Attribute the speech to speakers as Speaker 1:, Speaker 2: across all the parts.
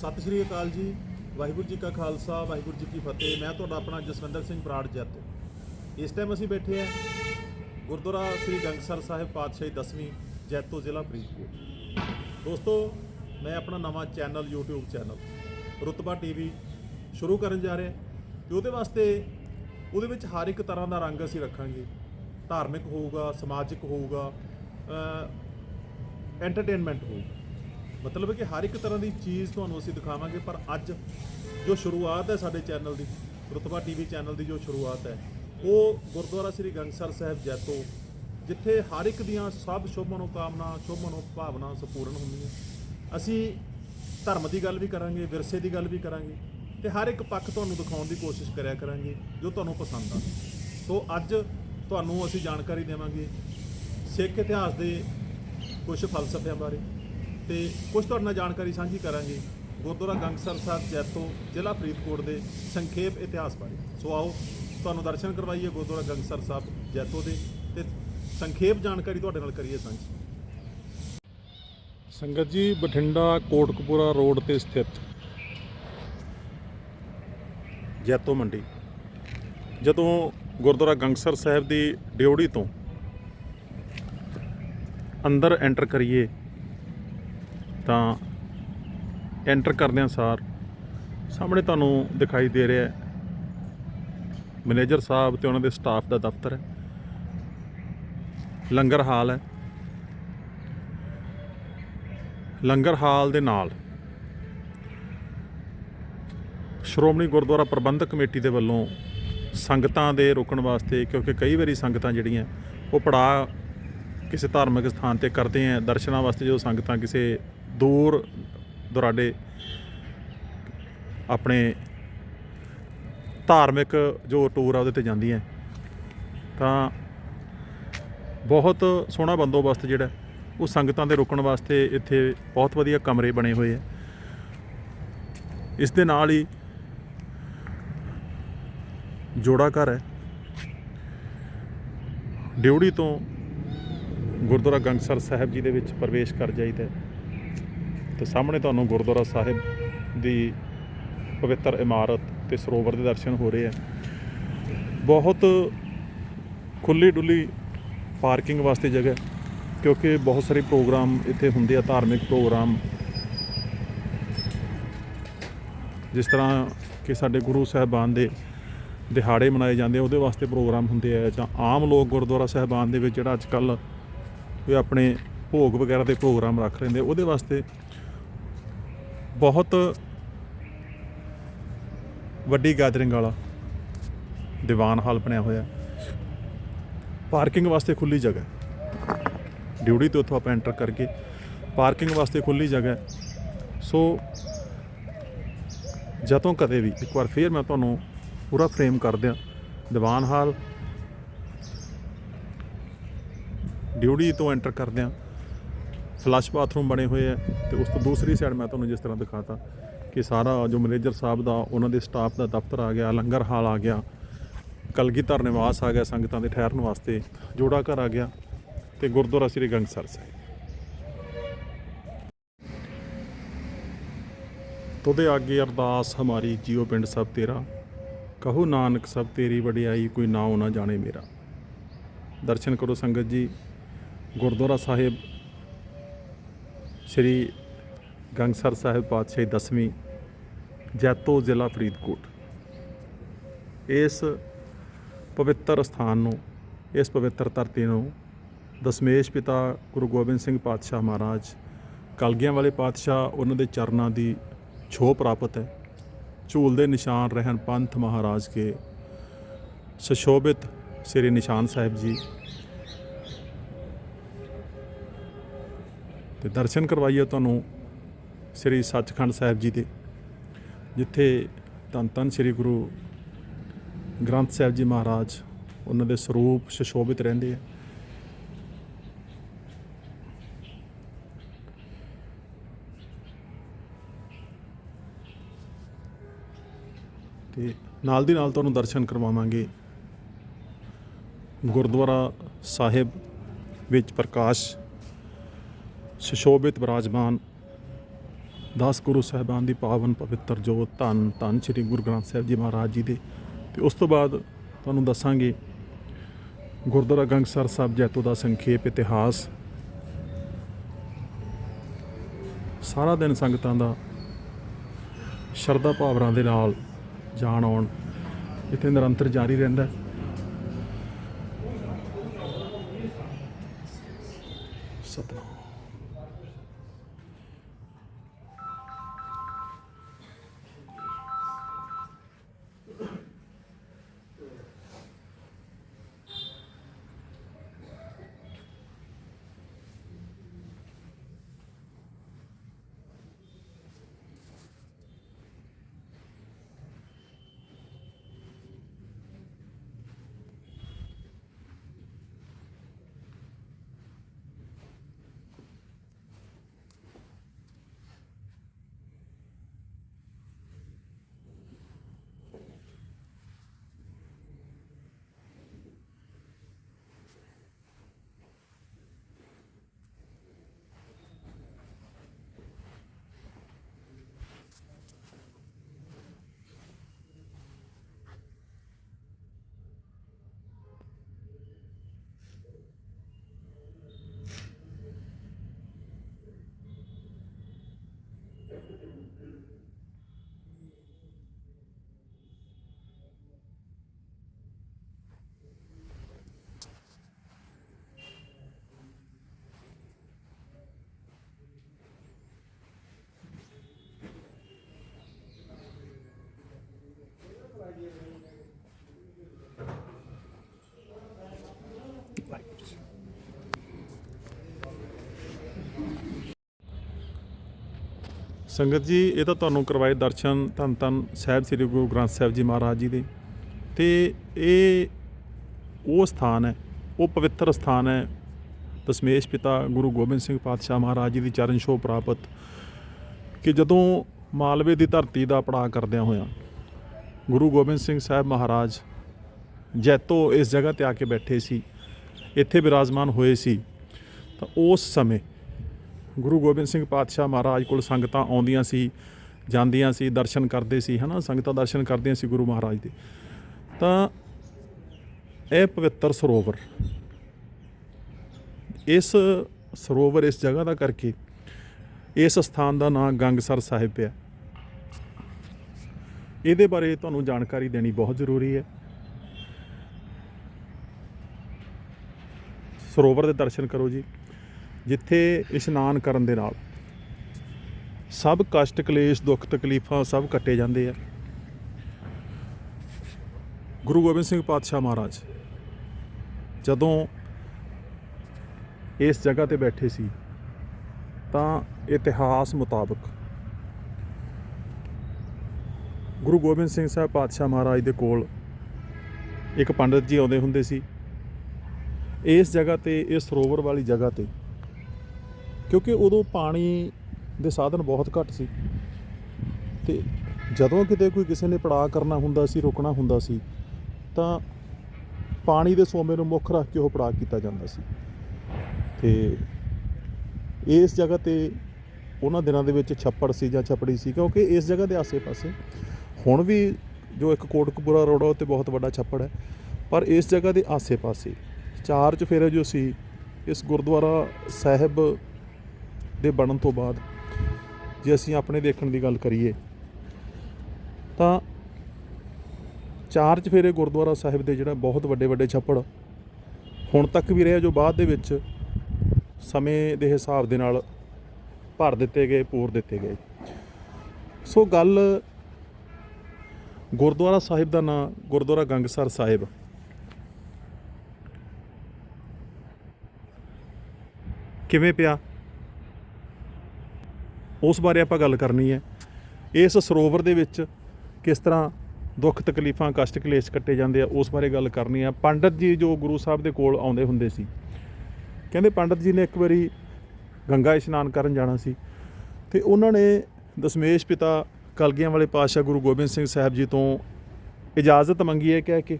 Speaker 1: ਸਤਿ ਸ਼੍ਰੀ ਅਕਾਲ ਜੀ। ਵਾਹਿਗੁਰੂ ਜੀ ਕਾ ਖਾਲਸਾ, ਵਾਹਿਗੁਰੂ ਜੀ ਕੀ ਫਤਿਹ। ਮੈਂ ਤੁਹਾਡਾ ਆਪਣਾ ਜਸਵਿੰਦਰ ਸਿੰਘ ਬਰਾੜ ਜੈਤੋ ਇਸ ਟਾਈਮ ਅਸੀਂ ਬੈਠੇ ਹਾਂ ਗੁਰਦੁਆਰਾ ਸ੍ਰੀ ਗੰਗਸਰ ਸਾਹਿਬ ਪਾਤਸ਼ਾਹੀ 10ਵੀਂ ਜੈਤੋ ਜ਼ਿਲ੍ਹਾ ਫਰੀਦਕੋਟ। ਦੋਸਤੋ, ਮੈਂ ਆਪਣਾ ਨਵਾਂ channel, YouTube channel, Rutba TV ਸ਼ੁਰੂ ਕਰਨ ਜਾ ਰਿਹਾ ਤੇ ਉਹਦੇ ਵਾਸਤੇ ਉਹਦੇ ਵਿੱਚ ਹਰ ਇੱਕ ਤਰ੍ਹਾਂ ਦਾ ਰੰਗ ਅਸੀਂ ਰੱਖਾਂਗੇ। ਧਾਰਮਿਕ ਹੋਊਗਾ, ਸਮਾਜਿਕ ਹੋਊਗਾ ਐਂਟਰਟੇਨਮੈਂਟ ਹੋਊਗਾ ਮਤਲਬ ਹੈ ਕਿ ਹਰ ਇੱਕ ਤਰ੍ਹਾਂ ਦੀ ਚੀਜ਼ ਤੁਹਾਨੂੰ ਅਸੀਂ ਦਿਖਾਵਾਂਗੇ, ਪਰ ਅੱਜ ਜੋ ਸ਼ੁਰੂਆਤ ਹੈ ਸਾਡੇ ਚੈਨਲ ਦੀ, ਰੁਤਬਾ ਟੀਵੀ ਚੈਨਲ ਦੀ ਜੋ ਸ਼ੁਰੂਆਤ ਹੈ, ਉਹ ਗੁਰਦੁਆਰਾ ਸ੍ਰੀ ਗੰਗਸਰ ਸਾਹਿਬ ਜੈਤੋ, ਜਿੱਥੇ ਹਰ ਇੱਕ ਦੀਆਂ ਸਭ ਸ਼ੁਭ ਮਨੋਕਾਮਨਾ, ਸ਼ੁਭ ਮਨੋਭਾਵਨਾ ਸੰਪੂਰਨ ਹੁੰਦੀਆਂ। ਅਸੀਂ ਧਰਮ ਦੀ ਗੱਲ ਵੀ ਕਰਾਂਗੇ, ਵਿਰਸੇ ਦੀ ਗੱਲ ਵੀ ਕਰਾਂਗੇ, ਤੇ ਹਰ ਇੱਕ ਪੱਖ ਤੁਹਾਨੂੰ ਦਿਖਾਉਣ ਦੀ ਕੋਸ਼ਿਸ਼ ਕਰਿਆ ਕਰਾਂਗੇ, ਜੋ ਤੁਹਾਨੂੰ ਪਸੰਦ ਆ ਸੋ ਅੱਜ ਤੁਹਾਨੂੰ ਅਸੀਂ ਜਾਣਕਾਰੀ ਦੇਵਾਂਗੇ ਸਿੱਖ ਇਤਿਹਾਸ ਦੇ ਕੁਝ ਫਲਸਫਿਆਂ ਬਾਰੇ ਤੇ ਕੁਝ ਤੁਹਾਡੇ ਨਾਲ ਜਾਣਕਾਰੀ ਸਾਂਝੀ ਕਰਾਂਗੇ ਗੁਰਦੁਆਰਾ ਗੰਗਸਰ ਸਾਹਿਬ, ਜੈਤੋ, ਜ਼ਿਲ੍ਹਾ ਫਰੀਦਕੋਟ ਦੇ ਸੰਖੇਪ ਇਤਿਹਾਸ ਬਾਰੇ। ਸੋ ਆਓ, ਤੁਹਾਨੂੰ ਦਰਸ਼ਨ ਕਰਵਾਈਏ ਗੁਰਦੁਆਰਾ ਗੰਗਸਰ ਸਾਹਿਬ, ਜੈਤੋ ਦੇ ਤੇ ਸੰਖੇਪ ਜਾਣਕਾਰੀ ਤੁਹਾਡੇ ਨਾਲ ਕਰੀਏ ਸਾਂਝੀ। ਸੰਗਤ ਜੀ, ਬਠਿੰਡਾ ਕੋਟਕਪੂਰਾ ਰੋਡ ਤੇ ਸਥਿਤ ਜੈਤੋ ਮੰਡੀ। ਜਦੋਂ ਗੁਰਦੁਆਰਾ ਗੰਗਸਰ ਸਾਹਿਬ ਦੀ ਡਿਉੜੀ ਤੋਂ ਅੰਦਰ ਐਂਟਰ ਕਰੀਏ ਤਾਂ ਐਂਟਰ ਕਰਦਿਆਂ ਸਾਰ। ਸਾਹਮਣੇ ਤੁਹਾਨੂੰ ਦਿਖਾਈ ਦੇ ਰਿਹਾ ਹੈ। ਮੈਨੇਜਰ ਸਾਹਿਬ ਤੇ ਉਹਨਾਂ ਦੇ ਸਟਾਫ ਦਾ ਦਫ਼ਤਰ ਹੈ। ਲੰਗਰ ਹਾਲ ਹੈ। ਲੰਗਰ ਹਾਲ ਦੇ ਨਾਲ ਸ਼੍ਰੋਮਣੀ ਗੁਰਦੁਆਰਾ ਪ੍ਰਬੰਧਕ ਕਮੇਟੀ ਦੇ ਵੱਲੋਂ ਸੰਗਤਾਂ ਦੇ ਰੋਕਣ ਵਾਸਤੇ, ਕਿਉਂਕਿ ਕਈ ਵਾਰੀ ਸੰਗਤਾਂ ਜਿਹੜੀਆਂ, ਉਹ ਪੜਾ ਕਿਸੇ ਧਾਰਮਿਕ ਸਥਾਨ ਤੇ ਕਰਦੇ ਆ, ਦਰਸ਼ਨਾਂ ਵਾਸਤੇ ਜਦੋਂ ਸੰਗਤਾਂ ਕਿਸੇ ਦੂਰ ਦੁਰਾਡੇ ਆਪਣੇ ਧਾਰਮਿਕ ਜੋ ਟੂਰ ਆ ਉਹਦੇ ਤੇ ਜਾਂਦੀਆਂ ਤਾਂ ਬਹੁਤ ਸੋਹਣਾ ਬੰਦੋਬਸਤ ਜਿਹੜਾ ਉਹ ਸੰਗਤਾਂ ਦੇ ਰੁਕਣ ਵਾਸਤੇ ਇੱਥੇ ਬਹੁਤ ਵਧੀਆ ਕਮਰੇ ਬਣੇ ਹੋਏ ਆ ਇਸ ਦੇ ਨਾਲ ਹੀ ਜੋੜਾ ਘਰ ਹੈ। ਡਿਉੜੀ ਤੋਂ ਗੁਰਦੁਆਰਾ ਗੰਗਸਰ ਸਾਹਿਬ ਜੀ ਦੇ ਵਿੱਚ ਪ੍ਰਵੇਸ਼ ਕਰ ਜਾਈਦਾ ਤੇ ਸਾਹਮਣੇ ਤੁਹਾਨੂੰ ਗੁਰਦੁਆਰਾ ਸਾਹਿਬ ਦੀ ਪਵਿੱਤਰ ਇਮਾਰਤ ਤੇ ਸਰੋਵਰ ਦੇ ਦਰਸ਼ਨ ਹੋ ਰਹੇ ਆ। ਬਹੁਤ ਖੁੱਲੀ ਡੁੱਲੀ ਪਾਰਕਿੰਗ ਵਾਸਤੇ ਜਗ੍ਹਾ ਕਿਉਂਕਿ ਬਹੁਤ ਸਾਰੇ ਪ੍ਰੋਗਰਾਮ ਇੱਥੇ ਹੁੰਦੇ ਆ, ਧਾਰਮਿਕ ਪ੍ਰੋਗਰਾਮ। ਜਿਸ ਤਰ੍ਹਾਂ ਕਿ ਸਾਡੇ ਗੁਰੂ ਸਾਹਿਬਾਨ ਦੇ ਦਿਹਾੜੇ ਮਨਾਏ ਜਾਂਦੇ ਆ, ਉਹਦੇ ਵਾਸਤੇ ਪ੍ਰੋਗਰਾਮ ਹੁੰਦੇ ਆ, ਜਾਂ ਆਮ ਲੋਕ ਗੁਰਦੁਆਰਾ ਸਾਹਿਬਾਨ ਦੇ ਵਿੱਚ ਜਿਹੜਾ ਅੱਜ ਕੱਲ ਆਪਣੇ ਭੋਗ ਵਗੈਰਾ ਦੇ ਪ੍ਰੋਗਰਾਮ ਰੱਖ ਲੈਂਦੇ ਉਹਦੇ ਵਾਸਤੇ ਬਹੁਤ ਵੱਡੀ ਗੈਦਰਿੰਗ ਵਾਲਾ ਦੀਵਾਨ ਹਾਲ ਬਣਿਆ ਹੋਇਆ ਪਾਰਕਿੰਗ ਵਾਸਤੇ ਖੁੱਲੀ ਜਗ੍ਹਾ ਡਿਊਟੀ ਤੋਂ ਉੱਥੋਂ ਆਪਾਂ ਐਂਟਰ ਕਰਕੇ ਪਾਰਕਿੰਗ ਵਾਸਤੇ ਖੁੱਲੀ ਜਗ੍ਹਾ ਸੋ ਜਦੋਂ ਕਦੇ ਵੀ ਇੱਕ ਵਾਰ ਫੇਰ ਮੈਂ ਤੁਹਾਨੂੰ ਪੂਰਾ ਫਰੇਮ ਕਰ ਦਿਆਂ ਦੀਵਾਨ ਹਾਲ ਡਿਊਟੀ ਤੋਂ ਐਂਟਰ ਕਰਦਿਆਂ ਫਲੱਸ਼ ਬਾਥਰੂਮ ਬਣੇ ਹੋਏ ਆ ਤੇ ਉਸ ਤੋਂ ਦੂਸਰੀ ਸਾਈਡ ਮੈਂ ਤੁਹਾਨੂੰ ਜਿਸ ਤਰ੍ਹਾਂ ਦਿਖਾਤਾ ਕਿ ਸਾਰਾ ਜੋ ਮੈਨੇਜਰ ਸਾਹਿਬ ਦਾ, ਉਹਨਾਂ ਦੇ ਸਟਾਫ ਦਾ ਦਫ਼ਤਰ ਆ ਗਿਆ, ਲੰਗਰ ਹਾਲ ਆ ਗਿਆ, ਕਲਗੀਧਰ ਨਿਵਾਸ ਆ ਗਿਆ ਸੰਗਤਾਂ ਦੇ ਠਹਿਰਨ ਵਾਸਤੇ, ਜੋੜਾ ਘਰ ਆ ਗਿਆ ਤੇ ਗੁਰਦੁਆਰਾ ਸ੍ਰੀ ਗੰਗਸਰ ਸਾਹਿਬ। ਤੋਦੇ ਆਗੇ ਅਰਦਾਸ, ਹਮਾਰੀ ਜੀਓ ਪਿੰਡ ਸਭ ਤੇਰਾ, ਕਹੋ ਨਾਨਕ ਸਭ ਤੇਰੀ ਵਡਿਆਈ, ਕੋਈ ਨਾਉ ਨਾ ਜਾਣੇ ਮੇਰਾ। ਦਰਸ਼ਨ ਕਰੋ ਸੰਗਤ ਜੀ, ਗੁਰਦੁਆਰਾ ਸਾਹਿਬ ਸ੍ਰੀ ਗੰਗਸਰ ਸਾਹਿਬ ਪਾਤਸ਼ਾਹੀ 10ਵੀਂ ਜੈਤੋ ਜ਼ਿਲ੍ਹਾ ਫਰੀਦਕੋਟ। ਇਸ ਪਵਿੱਤਰ ਸਥਾਨ ਨੂੰ, ਇਸ ਪਵਿੱਤਰ ਧਰਤੀ ਨੂੰ ਦਸ਼ਮੇਸ਼ ਪਿਤਾ ਗੁਰੂ ਗੋਬਿੰਦ ਸਿੰਘ ਪਾਤਸ਼ਾਹ ਮਹਾਰਾਜ ਕਲਗੀਆਂ ਵਾਲੇ ਪਾਤਸ਼ਾਹ ਉਹਨਾਂ ਦੇ ਚਰਨਾਂ ਦੀ ਛੋਹ ਪ੍ਰਾਪਤ ਹੈ। ਝੂਲ ਦੇ ਨਿਸ਼ਾਨ ਰਹਿਣ ਪੰਥ ਮਹਾਰਾਜ ਕੇ ਸੁਸ਼ੋਭਿਤ ਸ੍ਰੀ ਨਿਸ਼ਾਨ ਸਾਹਿਬ ਜੀ ਤੇ ਦਰਸ਼ਨ ਕਰਵਾਈਏ ਤੁਹਾਨੂੰ ਸ੍ਰੀ ਸੱਚਖੰਡ ਸਾਹਿਬ ਜੀ ਦੇ, ਜਿੱਥੇ ਧੰਨ ਧੰਨ ਸ੍ਰੀ ਗੁਰੂ ਗ੍ਰੰਥ ਸਾਹਿਬ ਜੀ ਮਹਾਰਾਜ ਉਹਨਾਂ ਦੇ ਸਰੂਪ ਸੁਸ਼ੋਭਿਤ ਰਹਿੰਦੇ ਆ। ਤੇ ਨਾਲ ਦੀ ਨਾਲ ਤੁਹਾਨੂੰ ਦਰਸ਼ਨ ਕਰਵਾਵਾਂਗੇ। ਗੁਰਦੁਆਰਾ ਸਾਹਿਬ ਵਿੱਚ ਪ੍ਰਕਾਸ਼ ਸੁਸ਼ੋਭਿਤ ਵਿਰਾਜਮਾਨ
Speaker 2: ਦਸ ਗੁਰੂ ਸਾਹਿਬਾਨ ਦੀ ਪਾਵਨ ਪਵਿੱਤਰ ਜੋਤ ਧੰਨ ਧੰਨ ਸ੍ਰੀ ਗੁਰੂ ਗ੍ਰੰਥ ਸਾਹਿਬ ਜੀ ਮਹਾਰਾਜ ਜੀ ਦੇ। ਤੇ ਉਸ ਤੋਂ ਬਾਅਦ ਤੁਹਾਨੂੰ ਦੱਸਾਂਗੇ ਗੁਰਦੁਆਰਾ ਗੰਗਸਰ ਸਾਹਿਬ ਜੈਤੋ ਦਾ ਸੰਖੇਪ ਇਤਿਹਾਸ। ਸਾਰਾ ਦਿਨ ਸੰਗਤਾਂ ਦਾ ਸ਼ਰਧਾ ਭਾਵਨਾ ਦੇ ਨਾਲ ਜਾਣ ਆਉਣ ਇੱਥੇ ਨਿਰੰਤਰ ਜਾਰੀ ਰਹਿੰਦਾ ਹੈ। ਸਤਨਾਮ। ਸੰਗਤ ਜੀ, ਇਹ ਤਾਂ ਤੁਹਾਨੂੰ ਕਰਵਾਏ ਦਰਸ਼ਨ ਧੰਨ ਧੰਨ ਸਾਹਿਬ ਸ੍ਰੀ ਗੁਰੂ ਗ੍ਰੰਥ ਸਾਹਿਬ ਜੀ ਮਹਾਰਾਜ ਜੀ ਦੇ। ਤੇ ਇਹ ਉਹ ਸਥਾਨ ਹੈ, ਉਹ ਪਵਿੱਤਰ ਸਥਾਨ ਹੈ। ਦਸ਼ਮੇਸ਼ ਪਿਤਾ ਗੁਰੂ ਗੋਬਿੰਦ ਸਿੰਘ ਪਾਤਸ਼ਾਹ ਮਹਾਰਾਜ ਜੀ ਦੀ ਚਰਨ ਛੋਹ ਪ੍ਰਾਪਤ ਕਿ ਜਦੋਂ ਮਾਲਵੇ ਦੀ ਧਰਤੀ ਦਾ ਪੜਾਅ ਕਰਦਿਆਂ ਹੋਇਆਂ ਗੁਰੂ ਗੋਬਿੰਦ ਸਿੰਘ ਸਾਹਿਬ ਮਹਾਰਾਜ ਜੈਤੋ ਇਸ ਜਗ੍ਹਾ ਤੇ ਆ ਕੇ ਬੈਠੇ ਸੀ, ਇੱਥੇ ਬਿਰਾਜਮਾਨ ਹੋਏ ਸੀ। ਤਾਂ ਉਸ ਸਮੇਂ ਗੁਰੂ ਗੋਬਿੰਦ ਸਿੰਘ ਪਾਤਸ਼ਾਹ ਮਹਾਰਾਜ ਕੋਲ ਸੰਗਤਾਂ ਆਉਂਦੀਆਂ ਸੀ, ਜਾਂਦੀਆਂ ਸੀ, ਦਰਸ਼ਨ ਕਰਦੇ ਸੀ, ਹਨਾ? ਸੰਗਤਾਂ ਦਰਸ਼ਨ ਕਰਦੀਆਂ ਸੀ ਗੁਰੂ ਮਹਾਰਾਜ ਦੇ। ਤਾਂ ਇਹ ਪਵਿੱਤਰ ਸਰੋਵਰ, ਇਸ ਸਰੋਵਰ, ਇਸ ਜਗ੍ਹਾ ਦਾ ਕਰਕੇ ਇਸ ਸਥਾਨ ਦਾ ਨਾਮ ਗੰਗਸਰ ਸਾਹਿਬ ਪਿਆ। ਇਹਦੇ ਬਾਰੇ ਤੁਹਾਨੂੰ ਜਾਣਕਾਰੀ ਦੇਣੀ ਬਹੁਤ ਜ਼ਰੂਰੀ ਹੈ। ਸਰੋਵਰ ਦੇ ਦਰਸ਼ਨ ਕਰੋ ਜੀ। ਜਿੱਥੇ ਇਸ਼ਨਾਨ ਕਰਨ ਦੇ ਨਾਲ ਸਭ ਕਸ਼ਟ, ਕਲੇਸ਼, ਦੁੱਖ, ਤਕਲੀਫਾਂ ਸਭ ਕੱਟੇ ਜਾਂਦੇ ਆ। ਗੁਰੂ ਗੋਬਿੰਦ ਸਿੰਘ ਪਾਤਸ਼ਾਹ ਮਹਾਰਾਜ ਜਦੋਂ ਇਸ ਜਗ੍ਹਾ ਤੇ ਬੈਠੇ ਸੀ, ਤਾਂ ਇਤਿਹਾਸ ਮੁਤਾਬਕ ਗੁਰੂ ਗੋਬਿੰਦ ਸਿੰਘ ਸਾਹਿਬ ਪਾਤਸ਼ਾਹ ਮਹਾਰਾਜ ਦੇ ਕੋਲ ਇੱਕ ਪੰਡਤ ਜੀ ਆਉਂਦੇ ਹੁੰਦੇ ਸੀ। ਇਸ ਜਗ੍ਹਾ ਤੇ, ਇਸ ਸਰੋਵਰ ਵਾਲੀ ਜਗ੍ਹਾ ਤੇ ਕਿਉਂਕਿ ਉਦੋਂ ਪਾਣੀ ਦੇ ਸਾਧਨ ਬਹੁਤ ਘੱਟ ਸੀ। ਤੇ ਜਦੋਂ ਕਿਤੇ ਕੋਈ ਕਿਸੇ ਨੇ ਪੜਾਅ ਕਰਨਾ ਹੁੰਦਾ ਸੀ, ਰੁਕਣਾ ਹੁੰਦਾ ਸੀ, ਤਾਂ ਪਾਣੀ ਦੇ ਸੋਮੇ ਨੂੰ ਮੁੱਖ ਰੱਖ ਕੇ ਉਹ ਪੜਾਅ ਕੀਤਾ ਜਾਂਦਾ ਸੀ। ਤੇ ਇਸ ਜਗ੍ਹਾ ਤੇ ਉਹਨਾਂ ਦਿਨਾਂ ਦੇ ਵਿੱਚ ਛੱਪੜ ਸੀ ਜਾਂ ਛਪੜੀ ਸੀ, ਕਿਉਂਕਿ ਇਸ ਜਗ੍ਹਾ ਦੇ ਆਸੇ-ਪਾਸੇ ਹੁਣ ਵੀ ਜੋ ਇੱਕ ਕੋਟਕਪੂਰਾ ਰੋਡ ਆ ਉੱਤੇ ਬਹੁਤ ਵੱਡਾ ਛੱਪੜ ਹੈ। ਪਰ ਇਸ ਜਗ੍ਹਾ ਦੇ ਆਸੇ-ਪਾਸੇ ਚਾਰ ਚੁਫੇਰੇ ਜੋ ਸੀ, ਇਸ ਗੁਰਦੁਆਰਾ ਸਾਹਿਬ ਦੇ ਬਣਨ ਤੋਂ ਬਾਅਦ ਜੇ ਅਸੀਂ ਆਪਣੇ ਦੇਖਣ ਦੀ ਗੱਲ ਕਰੀਏ, ਤਾਂ ਚਾਰ ਚਫੇਰੇ ਗੁਰਦੁਆਰਾ ਸਾਹਿਬ ਦੇ ਜਿਹੜਾ ਬਹੁਤ ਵੱਡੇ ਵੱਡੇ ਛੱਪੜ ਹੁਣ ਤੱਕ ਵੀ ਰਿਹਾ ਜੋ ਬਾਅਦ ਦੇ ਵਿੱਚ ਸਮੇਂ ਦੇ ਹਿਸਾਬ ਦੇ ਨਾਲ ਭਰ ਦਿੱਤੇ ਗਏ, ਪੂਰ ਦਿੱਤੇ ਗਏ। ਸੋ ਗੱਲ ਗੁਰਦੁਆਰਾ ਸਾਹਿਬ ਦਾ ਨਾਂ ਗੁਰਦੁਆਰਾ ਗੰਗਸਰ ਸਾਹਿਬ। ਕਿਵੇਂ ਪਿਆ? ਉਸ ਬਾਰੇ ਆਪਾਂ ਗੱਲ ਕਰਨੀ ਹੈ। ਇਸ ਸਰੋਵਰ ਦੇ ਵਿੱਚ ਕਿਸ ਤਰ੍ਹਾਂ ਦੁੱਖ ਤਕਲੀਫਾਂ, ਕਸ਼ਟ ਕਲੇਸ਼ ਕੱਟੇ ਜਾਂਦੇ ਆ, ਉਸ ਬਾਰੇ ਗੱਲ ਕਰਨੀ ਆ। ਪੰਡਤ ਜੀ ਜੋ ਗੁਰੂ ਸਾਹਿਬ ਦੇ ਕੋਲ ਆਉਂਦੇ ਹੁੰਦੇ ਸੀ, ਕਹਿੰਦੇ ਪੰਡਤ ਜੀ ਨੇ ਇੱਕ ਵਾਰੀ ਗੰਗਾ ਇਸ਼ਨਾਨ ਕਰਨ ਜਾਣਾ ਸੀ ਤੇ ਉਹਨਾਂ ਨੇ ਦਸ਼ਮੇਸ਼ ਪਿਤਾ ਕਲਗੀਆਂ ਵਾਲੇ ਪਾਤਸ਼ਾਹ ਗੁਰੂ ਗੋਬਿੰਦ ਸਿੰਘ ਸਾਹਿਬ ਜੀ ਤੋਂ ਇਜਾਜ਼ਤ ਮੰਗੀ ਹੈ ਕਹਿ ਕੇ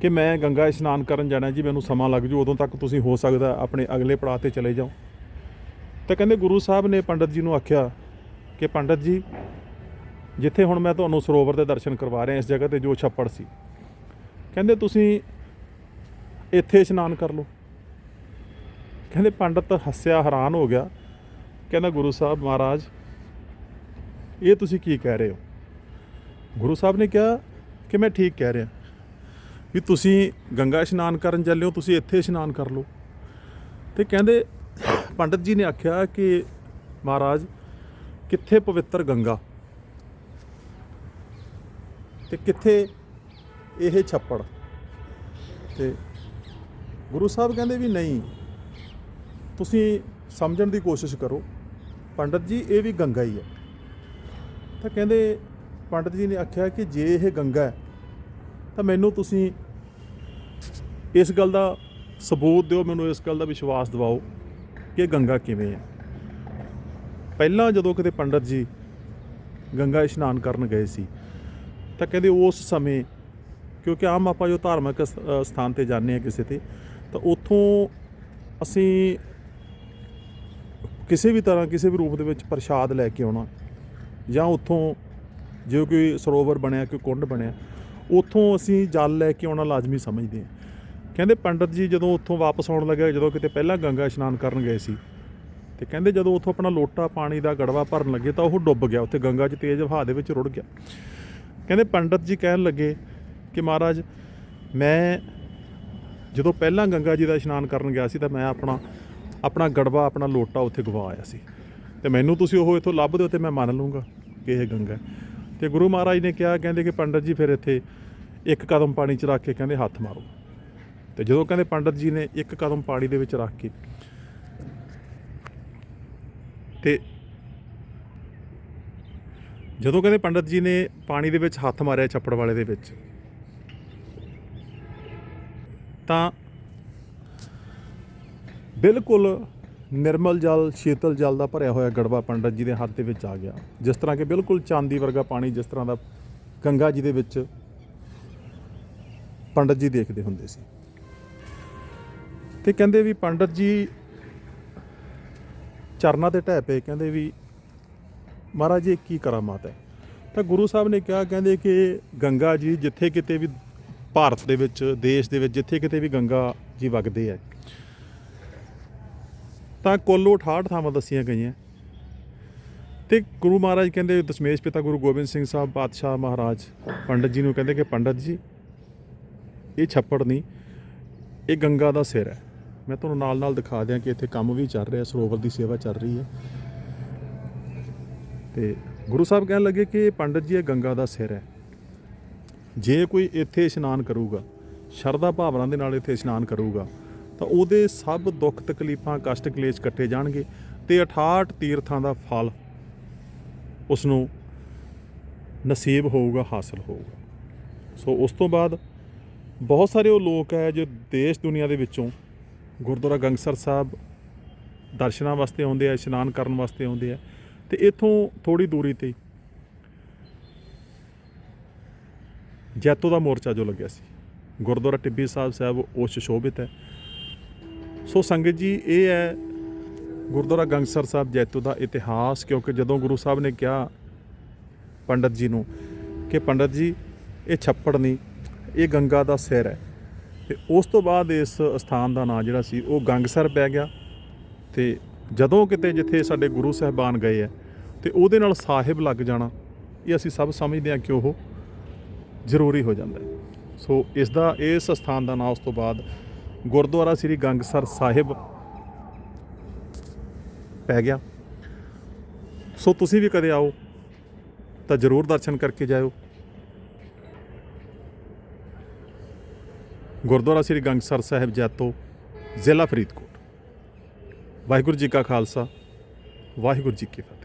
Speaker 2: ਕਿ ਮੈਂ ਗੰਗਾ ਇਸ਼ਨਾਨ ਕਰਨ ਜਾਣਾ ਜੀ, ਮੈਨੂੰ ਸਮਾਂ ਲੱਗ ਜੂ, ਉਦੋਂ ਤੱਕ ਤੁਸੀਂ ਹੋ ਸਕਦਾ, ਆਪਣੇ ਅਗਲੇ ਪੜਾਅ ਤੇ ਚਲੇ ਜਾਓ। ਤਾਂ ਕਹਿੰਦੇ ਗੁਰੂ ਸਾਹਿਬ ਨੇ ਪੰਡਤ ਜੀ ਨੂੰ ਆਖਿਆ ਕਿ ਪੰਡਤ ਜੀ, ਜਿੱਥੇ ਹੁਣ ਮੈਂ ਤੁਹਾਨੂੰ ਸਰੋਵਰ ਦੇ ਦਰਸ਼ਨ ਕਰਵਾ ਰਿਹਾ ਇਸ ਜਗ੍ਹਾ ਤੇ ਜੋ ਛੱਪੜ ਸੀ। ਕਹਿੰਦੇ ਤੁਸੀਂ ਇੱਥੇ ਇਸ਼ਨਾਨ ਕਰ ਲਓ। ਕਹਿੰਦੇ ਪੰਡਤ ਹੱਸਿਆ, ਹੈਰਾਨ ਹੋ ਗਿਆ। ਕਹਿੰਦਾ ਗੁਰੂ ਸਾਹਿਬ ਮਹਾਰਾਜ, ਇਹ ਤੁਸੀਂ ਕੀ ਕਹਿ ਰਹੇ ਹੋ? ਗੁਰੂ ਸਾਹਿਬ ਨੇ ਕਿਹਾ ਕਿ ਮੈਂ ਠੀਕ ਕਹਿ ਰਿਹਾ। ਵੀ ਤੁਸੀਂ ਗੰਗਾ ਇਸ਼ਨਾਨ ਕਰਨ ਚੱਲੇ ਹੋ, ਤੁਸੀਂ ਇੱਥੇ ਇਸ਼ਨਾਨ ਕਰ ਲਓ। ਤੇ ਕਹਿੰਦੇ ਪੰਡਤ ਜੀ ਨੇ ਆਖਿਆ ਕਿ ਮਹਾਰਾਜ, ਕਿੱਥੇ ਪਵਿੱਤਰ ਗੰਗਾ? ਤੇ ਕਿੱਥੇ ਇਹ ਛੱਪੜ? ਤੇ ਗੁਰੂ ਸਾਹਿਬ ਕਹਿੰਦੇ ਵੀ ਨਹੀਂ, ਤੁਸੀਂ ਸਮਝਣ ਦੀ ਕੋਸ਼ਿਸ਼ ਕਰੋ, ਪੰਡਤ ਜੀ, ਇਹ ਵੀ ਗੰਗਾ ਹੀ ਹੈ। ਤਾਂ ਕਹਿੰਦੇ ਪੰਡਤ ਜੀ ਨੇ ਆਖਿਆ ਕਿ ਜੇ ਇਹ ਗੰਗਾ ਹੈ, ਤਾਂ ਮੈਨੂੰ ਤੁਸੀਂ ਇਸ ਗੱਲ ਦਾ ਸਬੂਤ ਦਿਓ, ਮੈਨੂੰ ਇਸ ਗੱਲ ਦਾ ਵਿਸ਼ਵਾਸ ਦਿਵਾਓ। ਕਿ ਗੰਗਾ ਕਿਵੇਂ ਹੈ? ਪਹਿਲਾਂ ਜਦੋਂ ਕਿਤੇ ਪੰਡਤ ਜੀ ਗੰਗਾ ਇਸ਼ਨਾਨ ਕਰਨ ਗਏ ਸੀ, ਤਾਂ ਕਹਿੰਦੇ ਉਸ ਸਮੇਂ, ਕਿਉਂਕਿ ਆਮ ਆਪਾਂ ਜੋ ਧਾਰਮਿਕ ਸ- ਸਥਾਨ ਤੇ ਜਾਂਦੇ ਆ ਕਿਸੇ ਤੇ, ਤਾਂ ਉੱਥੋਂ ਅਸੀਂ ਕਿਸੇ ਵੀ ਤਰ੍ਹਾਂ ਕਿਸੇ ਵੀ ਰੂਪ ਦੇ ਵਿੱਚ ਪ੍ਰਸ਼ਾਦ ਲੈ ਕੇ ਆਉਣਾ, ਜਾਂ ਉੱਥੋਂ ਜੇ ਕੋਈ ਸਰੋਵਰ ਬਣਿਆ, ਕੋਈ ਕੁੰਡ ਬਣਿਆ, ਉੱਥੋਂ ਅਸੀਂ ਜਲ ਲੈ ਕੇ ਆਉਣਾ ਲਾਜ਼ਮੀ ਸਮਝਦੇ ਹਾਂ। ਕਹਿੰਦੇ ਪੰਡਤ ਜੀ ਜਦੋਂ ਉੱਥੋਂ ਵਾਪਸ ਆਉਣ ਲੱਗੇ, ਜਦੋਂ ਕਿਤੇ ਪਹਿਲਾਂ ਗੰਗਾ ਇਸ਼ਨਾਨ ਕਰਨ ਗਏ ਸੀ, ਤੇ ਕਹਿੰਦੇ ਜਦੋਂ ਉੱਥੋਂ ਆਪਣਾ ਲੋਟਾ ਪਾਣੀ ਦਾ ਗੜਵਾ ਭਰਨ ਲੱਗੇ ਤਾਂ ਉਹ ਡੁੱਬ ਗਿਆ, ਉੱਥੇ ਗੰਗਾ 'ਚ ਤੇਜ਼ ਵਹਾਅ ਦੇ ਵਿੱਚ ਰੁੜ ਗਿਆ। ਕਹਿੰਦੇ ਪੰਡਤ ਜੀ ਕਹਿਣ ਲੱਗੇ ਕਿ ਮਹਾਰਾਜ, ਮੈਂ ਜਦੋਂ ਪਹਿਲਾਂ ਗੰਗਾ ਜੀ ਦਾ ਇਸ਼ਨਾਨ ਕਰਨ ਗਿਆ ਸੀ ਤਾਂ ਮੈਂ ਆਪਣਾ ਆਪਣਾ ਗੜਵਾ, ਆਪਣਾ ਲੋਟਾ ਉੱਥੇ ਗਵਾ ਆਇਆ ਸੀ। ਤੇ ਮੈਨੂੰ ਤੁਸੀਂ ਉਹ ਇੱਥੋਂ ਲੱਭ ਦਿਓ ਤੇ ਮੈਂ ਮੰਨ ਲੂੰਗਾ ਕਿ ਇਹ ਗੰਗਾ ਹੈ। ਤੇ ਗੁਰੂ ਮਹਾਰਾਜ ਨੇ ਕਿਹਾ, ਕਹਿੰਦੇ ਕਿ ਪੰਡਤ ਜੀ ਫਿਰ ਇੱਥੇ ਇੱਕ ਕਦਮ ਪਾਣੀ 'ਚ ਰੱਖ ਕੇ ਕਹਿੰਦੇ ਹੱਥ ਮਾਰੋ। ਤੇ ਜਦੋਂ ਕਹਿੰਦੇ ਪੰਡਤ ਜੀ ਨੇ ਇੱਕ ਕਦਮ ਪਾਣੀ ਦੇ ਵਿੱਚ ਰੱਖ ਕੇ ਤੇ ਜਦੋਂ ਕਹਿੰਦੇ ਪੰਡਤ ਜੀ ਨੇ ਪਾਣੀ ਦੇ ਵਿੱਚ ਹੱਥ ਮਾਰਿਆ ਛੱਪੜ ਵਾਲੇ ਦੇ ਵਿੱਚ, ਤਾਂ ਬਿਲਕੁਲ ਨਿਰਮਲ ਜਲ, ਸ਼ੀਤਲ ਜਲ ਦਾ ਭਰਿਆ ਹੋਇਆ ਗੜਵਾ ਪੰਡਤ ਜੀ ਦੇ ਹੱਥ ਦੇ ਵਿੱਚ ਆ ਗਿਆ। ਜਿਸ ਤਰ੍ਹਾਂ ਕਿ ਬਿਲਕੁਲ ਚਾਂਦੀ ਵਰਗਾ ਪਾਣੀ ਜਿਸ ਤਰ੍ਹਾਂ ਦਾ ਗੰਗਾ ਜੀ ਦੇ ਵਿੱਚ ਪੰਡਤ ਜੀ ਦੇਖਦੇ ਹੁੰਦੇ ਸੀ। ਤੇ ਕਹਿੰਦੇ ਵੀ ਪੰਡਤ ਜੀ ਚਰਨਾਂ ਤੇ ਢਹਿ ਪਏ, ਕਹਿੰਦੇ ਵੀ ਮਹਾਰਾਜ ਇਹ ਕੀ ਕਰਾਮਾਤ ਹੈ ਤਾਂ ਗੁਰੂ ਸਾਹਿਬ ਨੇ ਕਿਹਾ, ਕਹਿੰਦੇ ਕਿ ਗੰਗਾ ਜੀ ਜਿੱਥੇ ਕਿਤੇ ਵੀ ਭਾਰਤ ਦੇ ਵਿੱਚ, ਦੇਸ਼ ਦੇ ਵਿੱਚ ਜਿੱਥੇ ਕਿਤੇ ਵੀ ਗੰਗਾ ਜੀ ਵਗਦੇ ਆ। ਤਾਂ ਕੁੱਲ ਉਹ 68 ਥਾਵਾਂ ਦੱਸੀਆਂ ਗਈਆਂ। ਤੇ ਗੁਰੂ ਮਹਾਰਾਜ ਕਹਿੰਦੇ, ਦਸ਼ਮੇਸ਼ ਪਿਤਾ ਗੁਰੂ ਗੋਬਿੰਦ ਸਿੰਘ ਸਾਹਿਬ ਪਾਤਸ਼ਾਹ ਮਹਾਰਾਜ, ਪੰਡਤ ਜੀ ਨੂੰ ਕਹਿੰਦੇ ਕਿ ਪੰਡਤ ਜੀ, ਇਹ ਛੱਪੜ ਨਹੀਂ, ਇਹ ਗੰਗਾ ਦਾ ਸਿਰ ਹੈ। ਮੈਂ ਤੁਹਾਨੂੰ ਨਾਲ ਨਾਲ ਦਿਖਾ ਦਿਆਂ ਕਿ ਇੱਥੇ ਕੰਮ ਵੀ ਚੱਲ ਰਿਹਾ, ਸਰੋਵਰ ਦੀ ਸੇਵਾ ਚੱਲ ਰਹੀ ਹੈ। ਤੇ ਗੁਰੂ ਸਾਹਿਬ ਕਹਿਣ ਲੱਗੇ ਕਿ ਪੰਡਤ ਜੀ, ਇਹ ਗੰਗਾ ਦਾ ਸਿਰ ਹੈ। ਜੇ ਕੋਈ ਇੱਥੇ ਇਸ਼ਨਾਨ ਕਰੂਗਾ, ਸ਼ਰਧਾ ਭਾਵਨਾ ਦੇ ਨਾਲ ਇੱਥੇ ਇਸ਼ਨਾਨ ਕਰੂਗਾ, ਤਾਂ ਉਹਦੇ ਸਭ ਦੁੱਖ ਤਕਲੀਫਾਂ, ਕਸ਼ਟ ਕਲੇਸ਼ ਕੱਟੇ ਜਾਣਗੇ ਤੇ 68 ਤੀਰਥਾਂ ਦਾ ਫਲ ਉਸ ਨੂੰ ਨਸੀਬ ਹੋਊਗਾ, ਹਾਸਲ ਹੋਊਗਾ। ਸੋ ਉਸ ਤੋਂ ਬਾਅਦ ਬਹੁਤ ਸਾਰੇ ਉਹ ਲੋਕ ਹੈ ਜੋ ਦੇਸ਼ ਦੁਨੀਆ ਦੇ ਵਿੱਚੋਂ ਗੁਰਦੁਆਰਾ ਗੰਗਸਰ ਸਾਹਿਬ ਦਰਸ਼ਨਾਂ ਵਾਸਤੇ ਆਉਂਦੇ ਆ, ਇਸ਼ਨਾਨ ਕਰਨ ਵਾਸਤੇ ਆਉਂਦੇ ਆ ਤੇ ਇਥੋਂ ਥੋੜੀ ਦੂਰੀ ਤੇ ਜੈਤੋ ਦਾ ਮੋਰਚਾ ਜੋ ਲੱਗਿਆ ਸੀ, ਗੁਰਦੁਆਰਾ ਟਿੱਬੀ ਸਾਹਿਬ ਸਾਹਿਬ ਉਹ ਸੁਸ਼ੋਭਿਤ ਹੈ। ਸੋ ਸੰਗਤ ਜੀ, ਇਹ ਹੈ ਗੁਰਦੁਆਰਾ ਗੰਗਸਰ ਸਾਹਿਬ ਜੈਤੋ ਦਾ ਇਤਿਹਾਸ, ਕਿਉਂਕਿ ਜਦੋਂ ਗੁਰੂ ਸਾਹਿਬ ਨੇ ਕਿਹਾ ਪੰਡਤ ਜੀ ਨੂੰ ਕਿ ਪੰਡਤ ਜੀ, ਇਹ ਛੱਪੜ ਨਹੀਂ, ਇਹ ਗੰਗਾ ਦਾ ਸਿਰ ਹੈ। ਤੇ ਉਸ ਤੋਂ ਬਾਅਦ ਇਸ ਸਥਾਨ ਦਾ ਨਾਂ ਜਿਹੜਾ ਸੀ, ਉਹ ਗੰਗਸਰ ਪੈ ਗਿਆ। ਤੇ ਜਦੋਂ ਕਿਤੇ ਜਿੱਥੇ ਸਾਡੇ ਗੁਰੂ ਸਾਹਿਬਾਨ ਗਏ ਆ ਤੇ ਉਹਦੇ ਨਾਲ ਸਾਹਿਬ ਲੱਗ ਜਾਣਾ, ਇਹ ਅਸੀਂ ਸਭ ਸਮਝਦੇ ਹਾਂ ਕਿ ਉਹ ਜ਼ਰੂਰੀ ਹੋ ਜਾਂਦਾ ਸੋ ਇਸ ਦਾ, ਇਸ ਸਥਾਨ ਦਾ ਨਾਂ ਉਸ ਤੋਂ ਬਾਅਦ ਗੁਰਦੁਆਰਾ ਸ੍ਰੀ ਗੰਗਸਰ ਸਾਹਿਬ ਪੈ ਗਿਆ। ਸੋ ਤੁਸੀਂ ਵੀ ਕਦੇ ਆਓ, ਤਾਂ ਜ਼ਰੂਰ ਦਰਸ਼ਨ ਕਰਕੇ ਜਾਇਓ। ਗੁਰਦੁਆਰਾ ਸ੍ਰੀ ਗੰਗਸਰ ਸਾਹਿਬ ਜੈਤੋ, ਜ਼ਿਲ੍ਹਾ ਫਰੀਦਕੋਟ। ਵਾਹਿਗੁਰੂ ਜੀ ਕਾ ਖਾਲਸਾ, ਵਾਹਿਗੁਰੂ ਜੀ ਕੀ ਫਤਿਹ।